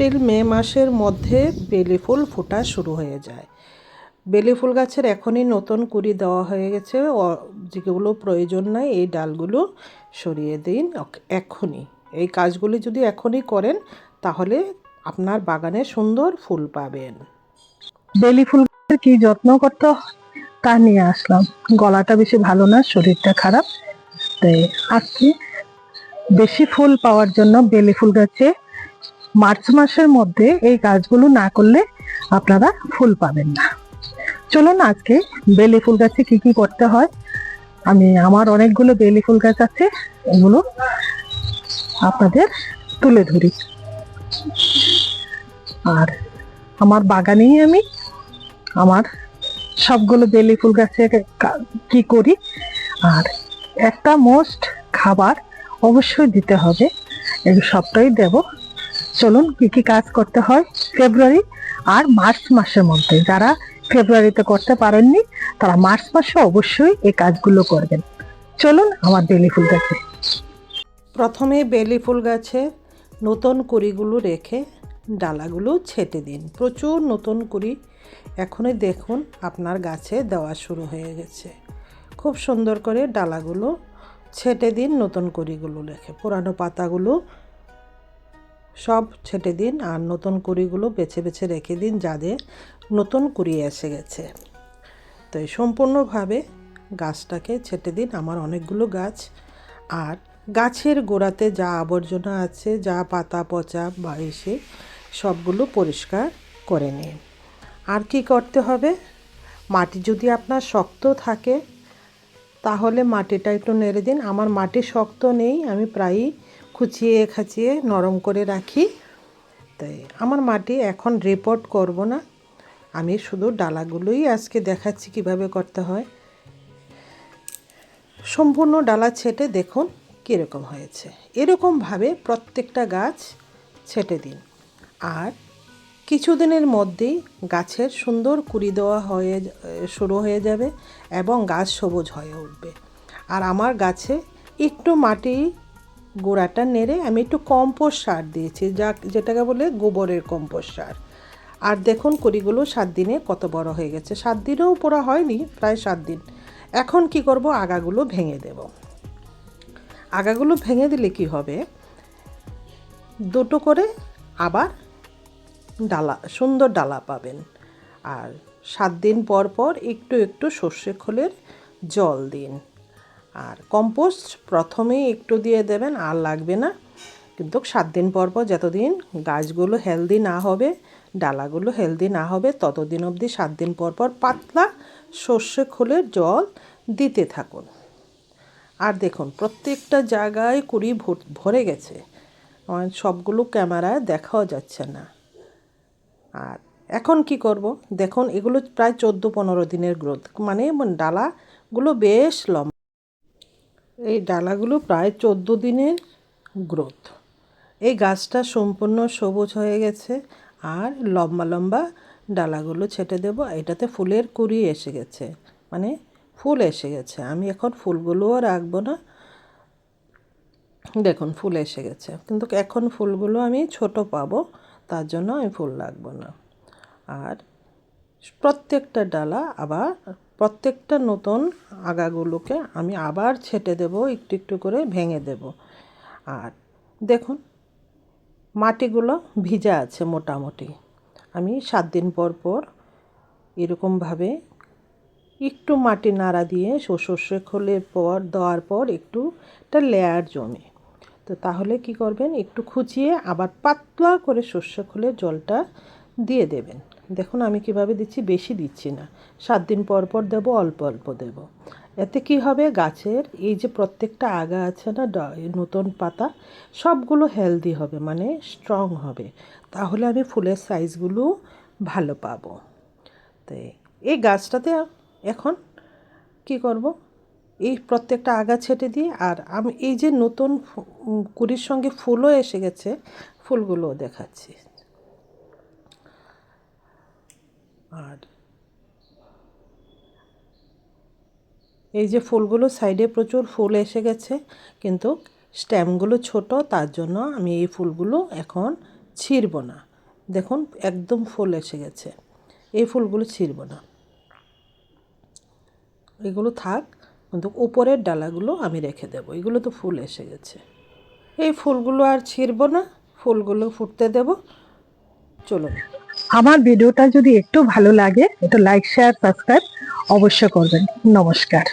April, মে মাসের মধ্যে বেলি ফুল ফোটা শুরু হয়ে যায়। বেলি ফুল গাছের এখনই নতুন কুড়ি দেওয়া হয়ে গেছে। যেগুলো প্রয়োজন নাই, এই ডালগুলো সরিয়ে দিন এখনই। এই কাজগুলি যদি এখনই করেন, তাহলে আপনার বাগানে সুন্দর ফুল পাবেন। বেলি ফুল কি যত্ন করতে তা নিয়ে আসলাম। গলাটা বেশি ভালো না, শরীরটা খারাপ। তাই আজকে বেশি ফুল পাওয়ার জন্য বেলি ফুল গাছে মার্চ মাসের মধ্যে এই কাজগুলো না করলে আপনারা ফুল পাবেন না। চলুন আজকে বেলি ফুল গাছে কি কি করতে হয়? আমি, আমার অনেকগুলো বেলি ফুল গাছ আছে, এগুলো আপনাদের তুলে ধরি। আর আমার বাগানেই আমি আমার সবগুলো বেলি ফুল গাছে কা- করি? আর একটা মোস্ট খাবার অবশ্যই দিতে হবে। সবটাই দেব চলুন কি কি কাজ করতে হয় ফেব্রুয়ারি আর মার্চ মাসের মধ্যে। যারা ফেব্রুয়ারিতে করতে পারেননি, তারা মার্চ মাসে অবশ্যই এই কাজগুলো করবেন। চলুন আমার বেলি ফুল গাছে প্রথমে বেলি ফুল গাছে নতুন কুড়িগুলো রেখে ডালাগুলো ছেটে দিন। প্রচুর নতুন কুড়ি এখনই দেখুন, আপনার গাছে দেওয়া শুরু হয়ে গেছে। খুব সুন্দর করে ডালাগুলো ছেটে দিন নতুন কুড়িগুলো রেখে। পুরানো পাতাগুলো সব ছেটে দিন আর নতুন কুড়িগুলো বেছে বেছে রেখে দিন যাদের নতুন কুড়ি এসে গেছে। তো সম্পূর্ণভাবে গাছটাকে ছেটে দিন, আমার অনেকগুলো গাছ। আর গাছের গোড়াতে যা আবর্জনা আছে, যা পাতা, পচা বা এসে সবগুলো পরিষ্কার করে নিন। আর কি করতে হবে? মাটি যদি আপনার শক্ত থাকে, তাহলে মাটিটা একটু নেড়ে দিন। আমার মাটি শক্ত নেই, আমি প্রায়ই খুচিয়ে খাচিয়ে নরম করে রাখি। তাই আমার মাটি এখন রিপোর্ট করব না। আমি শুধু ডালাগুলোই আজকে দেখাচ্ছি কীভাবে করতে হয়। সম্পূর্ণ ডালা ছেটে দেখুন কীরকম হয়েছে। এরকমভাবে প্রত্যেকটা গাছ ছেটে দিন। আর কিছুদিনের মধ্যেই গাছের সুন্দর কুড়ি দেওয়া হয়ে শুরু হয়ে যাবে এবং গাছ সবুজ হয়ে উঠবে। আর আমার গাছে একটু মাটি গোড়াটা নেড়ে আমি একটু কম্পোস্ট সার দিয়েছি, যা যেটাকে বলে গোবরের কম্পোস্ট সার। আর দেখুন কুড়িগুলো সাত দিনে কত বড় হয়ে গেছে। সাত দিনেও পোড়া হয়নি, প্রায় সাত দিন। এখন কি করব? আগাগুলো ভেঙে দেব। আগাগুলো ভেঙে দিলে কি হবে? দুটো করে আবার ডালা, সুন্দর ডালা পাবেন। আর সাত দিন পর পর একটু একটু সর্ষে খোলের জল দিন। আর কম্পোস্ট প্রথমেই একটু দিয়ে দেবেন, আর লাগবে না। কিন্তু সাত দিন পর পর যতদিন গাছগুলো হেলদি না হবে, ডালাগুলো হেলদি না হবে, ততদিন অবধি সাত দিন পর পর পাতলা সর্ষে খোলের জল দিতে থাকুন। আর দেখুন, প্রত্যেকটা জায়গায় কুড়ি ভর- ভরে গেছে। সবগুলো ক্যামেরায় দেখাও যাচ্ছে না। আর এখন কি করব? দেখুন, এগুলো প্রায় চোদ্দ পনেরো দিনের গ্রোথ মানে ডালাগুলো বেশ লম্বা। এই ডালাগুলো প্রায় চোদ্দ দিনের গ্রোথ। এই গাছটা সম্পূর্ণ সবুজ হয়ে গেছে আর লম্বা লম্বা ডালাগুলো ছেটে দেব। এটাতে ফুলের কুড়ি এসে গেছে মানে ফুল এসে গেছে। আমি এখন ফুলগুলোও রাখব না। দেখুন, ফুল এসে গেছে। কিন্তু এখন ফুলগুলো আমি ছোট পাবো, তার জন্য আমি ফুল রাখব না। আর প্রত্যেকটা ডালা আবার প্রত্যেকটা নতুন আগাগুলোকে আমি আবার ছেটে দেব, একটু একটু করে ভেঙে দেব। আর দেখুন, মাটিগুলো ভিজা আছে মোটামুটি। আমি সাত দিন পর পর এরকমভাবে একটু মাটি নাড়া দিয়ে সর্ষে খোলের পর, দেওয়ার পর একটু একটা লেয়ার জমে। তো তাহলে কি করবেন, একটু খুঁচিয়ে আবার পাতলা করে সর্ষে খোলের জলটা দিয়ে দেবেন। দেখুন, আমি কীভাবে দিচ্ছি, বেশি দিচ্ছি না। সাত দিন পর পর দেব, অল্প অল্প দেব। এতে কি হবে, গাছের এই যে প্রত্যেকটা আগা আছে না নতুন পাতা, সবগুলো হেলদি হবে মানে স্ট্রং হবে। তাহলে আমি ফুলের সাইজগুলো ভালো পাবো। তো এই গাছটাতে এখন কি করব? এই প্রত্যেকটা আগা ছেটে দিয়ে, আর আমি এই যে নতুন কুড়ির সঙ্গে ফুলও এসে গেছে ফুলগুলোও দেখাচ্ছি। আর এই যে ফুলগুলো সাইডে প্রচুর ফুল এসে গেছে, কিন্তু স্ট্যাম্পগুলো ছোট, তার জন্য আমি এই ফুলগুলো এখন ছিঁড়ব না। দেখুন, একদম ফুল এসে গেছে। এই ফুলগুলো ছিঁড়ব না। এগুলো থাক, কিন্তু উপরের ডালাগুলো আমি রেখে দেবো। এগুলো তো ফুল এসে গেছে। এই ফুলগুলো আর ছিঁড়ব না, ফুলগুলো ফুটতে দেব। চলুন। আমার ভিডিওটা যদি একটু ভালো লাগে একটু লাইক শেয়ার সাবস্ক্রাইব অবশ্যই করবেন। নমস্কার।